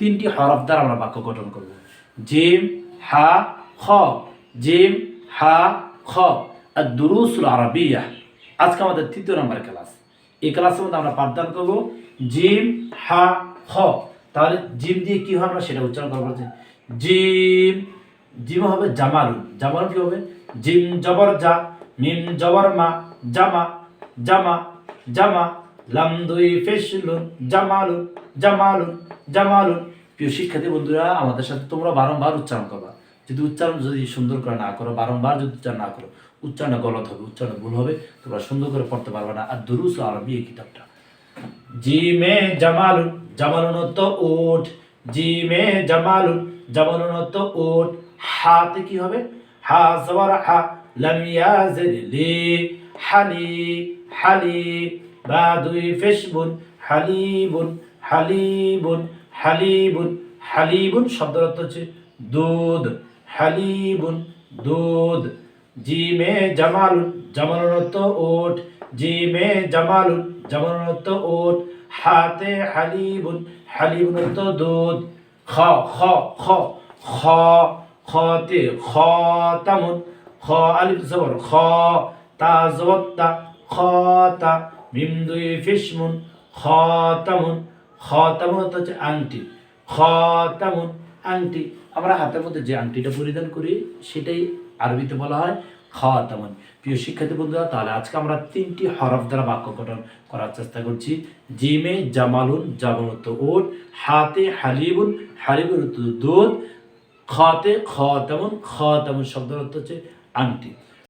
তিনটি হরফ দ্বারা আমরা বাক্য গঠন করব। জিম, হা, খ। জিম, হা, খ। আর দুরুসুল আরবিয়া। আজকে আমাদের তৃতীয় নম্বর ক্লাস। এই ক্লাসের মধ্যে আমরা পাঠদান করব। জিম, হা, খ। তাহলে জিম দিয়ে কি হবে আমরা সেটা উচ্চারণ করব জিম। জিম হবে জামালুন জামালুন কি হবে? জিম জবর যা মিম জবর মা, জামা জামা জামা। লাম দুই ফেসলুন জামালুন জামালুন জামালুন প্রিয় শিক্ষার্থী বন্ধুরা, আমাদের সাথে তোমরা বারংবার উচ্চারণ করবা। যদি উচ্চারণ যদি সুন্দর করে না করো, বারংবার যদি উচ্চারণ না করো, উচ্চারণ গলত হবে, উচ্চারণ ভুল হবে, তোমরা সুন্দর করে পড়তে পারবে না। আর দুরুস আরবি এই কিতাবটা। জিমে জামালুন জামালুন তো ওট জিমে জামালুন জামালুন তো ওট হাতে কি হবে? হা জবর হা লাম ইয়াজিদ লি হালি হালি। বা দুই ফেসবুন হালিবুন হালিবুন হালিবুন হালিবুন শব্দের অর্থ হচ্ছে দুধ, হালিবুন, দুধ। জিমে জামালুন জামালুন তো ওট। জিমে জামালুন জামালুন তো ওট। হাতে হালিবুন হালিবুন তো দুধ। খ খ খ খ, খতে খতামুন, খ আলিফ জবর, খ তা জবর তা খতা মিম দুই ফিসমুন, খতামুন। খতামুন অর্থ হচ্ছে আংটি। খতামুন, আংটি। আমরা হাতের মধ্যে যে আংটিটা পরিধান করি, সেটাই আরবিতে বলা হয় খাওয়াতামন প্রিয় শিক্ষার্থী বন্ধুরা, তাহলে আজকে আমরা তিনটি হরফ দ্বারা বাক্য গঠন করার চেষ্টা করছি। জিমে জামালুন জামালত ওট হাতে হালিবুন হালিবুন দুধ, খতে খাওয়াতামন খাওয়াতামন শব্দের অর্থ হচ্ছে আংটি।